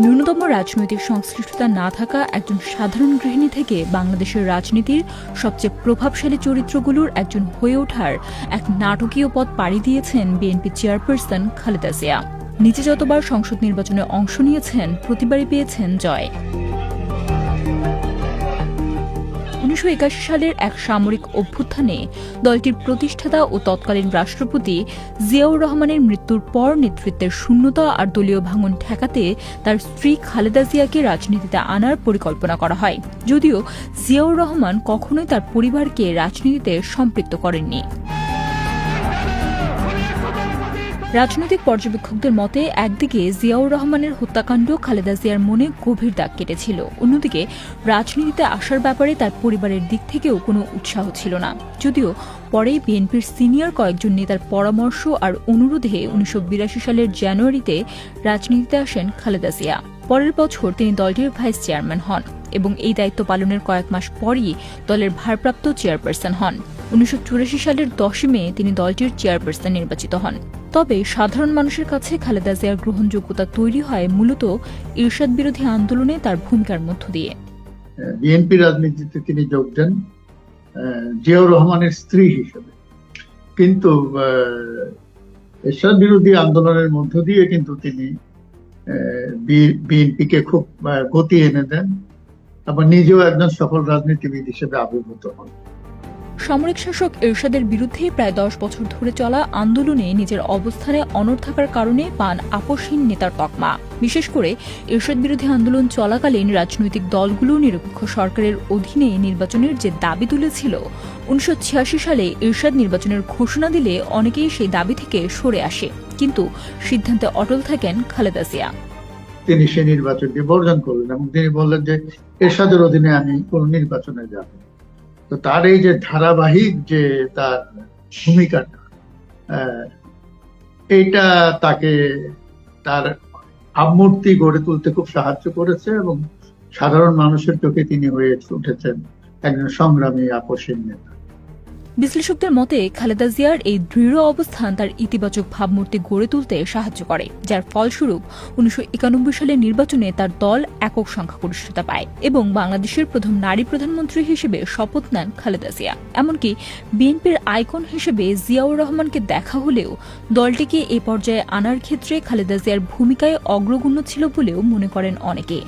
ন্যূনতম রাজনৈতিক সংশ্লিষ্টতা না থাকা একজন সাধারণ গৃহিণী থেকে বাংলাদেশের রাজনীতির সবচেয়ে প্রভাবশালী চরিত্রগুলোর একজন হয়ে ওঠার এক নাটকীয় পথ পাড়ি দিয়েছেন বিএনপি চেয়ারপারসন খালেদা জিয়া। নিজে যতবার সংসদ নির্বাচনে অংশ নিয়েছেন, প্রতিবারই পেয়েছেন জয়। উনিশশো একাশি সালের এক সামরিক অভ্যুত্থানে দলটির প্রতিষ্ঠাতা ও তৎকালীন রাষ্ট্রপতি জিয়াউর রহমানের মৃত্যুর পর নেতৃত্বের শূন্যতা আর দলীয় ভাঙন ঠেকাতে তার স্ত্রী খালেদা জিয়াকে রাজনীতিতে আনার পরিকল্পনা করা হয়। যদিও জিয়াউর রহমান কখনোই তার পরিবারকে রাজনীতিতে সম্পৃক্ত করেননি। রাজনৈতিক পর্যবেক্ষকদের মতে, একদিকে জিয়াউর রহমানের হত্যাকাণ্ড খালেদা জিয়ার মনে গভীর দাগ কেটেছিল। অন্যদিকে, রাজনীতিতে আসার ব্যাপারে তার পরিবারের দিক থেকেও কোনো উৎসাহ ছিল না। যদিও পরেই বিএনপির সিনিয়র কয়েকজন নেতার পরামর্শ আর অনুরোধে উনিশশো বিরাশি সালের জানুয়ারিতে রাজনীতিতে আসেন খালেদা জিয়া। পরের বছর তিনি দলটির ভাইস চেয়ারম্যান হন। এবং এই দায়িত্ব পালনের কয়েক মাস পরই দলের ভারপ্রাপ্ত চেয়ারপারসন হন। উনিশশো সালের দশই মে তিনি দলটির চেয়ারপারসন নির্বাচিত হন। তবে সাধারণ মানুষের কাছে খালেদা জিয়ার গ্রহণযোগ্যতা তৈরি হয় মূলত ইরশাদ বিরোধী আন্দোলনে তার ভূমিকার মধ্য দিয়ে। বিএনপি রাজনীতিতে তিনি যোগ দেন জিয়াউর রহমানের স্ত্রী হিসেবে। কিন্তু এরশাদ বিরোধী আন্দোলনের মধ্য দিয়ে কিন্তু তিনি বিএনপিকে খুব গতি এনে দেন। আবার নিজেও একজন সফল রাজনীতিবিদ হিসেবে আবির্ভূত হন। সামরিক শাসক এরশাদের বিরুদ্ধে প্রায় দশ বছর ধরে চলা আন্দোলনে নিজের অবস্থানে অনড় থাকার কারণে পান আপসহীন নেতার তকমা। বিশেষ করে এরশাদ বিরোধী আন্দোলন চলাকালীন রাজনৈতিক দলগুলো নিরপেক্ষ সরকারের অধীনে নির্বাচনের যে দাবি তুলেছিল, উনিশশো ছিয়াশি সালে এরশাদ নির্বাচনের ঘোষণা দিলে অনেকেই সেই দাবি থেকে সরে আসে। কিন্তু সিদ্ধান্তে অটল থাকেন খালেদা জিয়া। তিনি সে নির্বাচনকে বর্জন করলেন এবং তিনি বললেন যে এরশাদের অধীনে আমি কোন নির্বাচনে যাব তো তার এই যে ধারাবাহিক যে তার ভূমিকাটা এইটা তাকে তার ভাবমূর্তি গড়ে তুলতে খুব সাহায্য করেছে এবং সাধারণ মানুষের চোখে তিনি হয়ে উঠেছেন একজন সংগ্রামী আপসীন নেতা। বিশ্লেষকদের মতে, খালেদা জিয়ার এই দৃঢ় অবস্থান তার ইতিবাচক ভাবমূর্তি গড়ে তুলতে সাহায্য করে, যার ফলস্বরূপ উনিশশো একানব্বই সালের নির্বাচনে তার দল একক সংখ্যাগরিষ্ঠতা পায় এবং বাংলাদেশের প্রথম নারী প্রধানমন্ত্রী হিসেবে শপথ নেন খালেদা জিয়া। এমনকি বিএনপির আইকন হিসেবে জিয়াউর রহমানকে দেখা হলেও দলটিকে এ পর্যায়ে আনার ক্ষেত্রে খালেদা জিয়ার ভূমিকায় অগ্রগণ্য ছিল বলেও মনে করেন অনেকে।